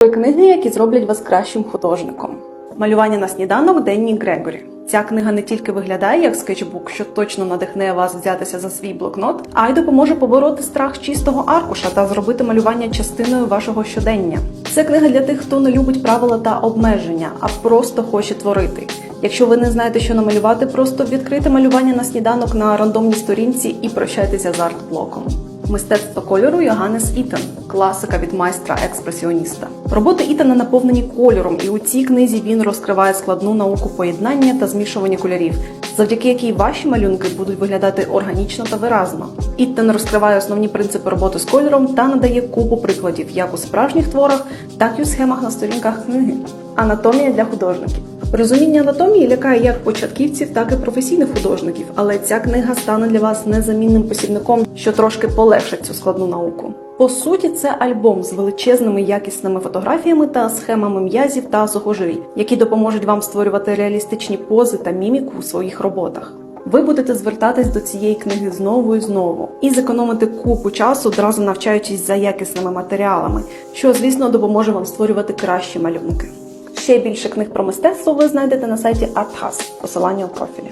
Книги, які зроблять вас кращим художником. Малювання на сніданок Денні Грегорі. Ця книга не тільки виглядає як скетчбук, що точно надихне вас взятися за свій блокнот, а й допоможе побороти страх чистого аркуша та зробити малювання частиною вашого щодення. Це книга для тих, хто не любить правила та обмеження, а просто хоче творити. Якщо ви не знаєте, що намалювати, просто відкрийте малювання на сніданок на рандомній сторінці і прощайтеся з арт-блоком. Мистецтво кольору Йоганнес Ітан, класика від майстра експресіоніста. Роботи Ітана наповнені кольором, і у цій книзі він розкриває складну науку поєднання та змішування кольорів, завдяки якій ваші малюнки будуть виглядати органічно та виразно. Ітан розкриває основні принципи роботи з кольором та надає купу прикладів як у справжніх творах, так і у схемах на сторінках книги. Анатомія для художників. Розуміння анатомії лякає як початківців, так і професійних художників, але ця книга стане для вас незамінним посібником, що трошки полегшить цю складну науку. По суті, це альбом з величезними якісними фотографіями та схемами м'язів та сухожиль, які допоможуть вам створювати реалістичні пози та міміку у своїх роботах. Ви будете звертатись до цієї книги знову і знову і зекономити купу часу, одразу навчаючись за якісними матеріалами, що, звісно, допоможе вам створювати кращі малюнки. Ще більше книг про мистецтво ви знайдете на сайті ArtHouse, посилання у профілі.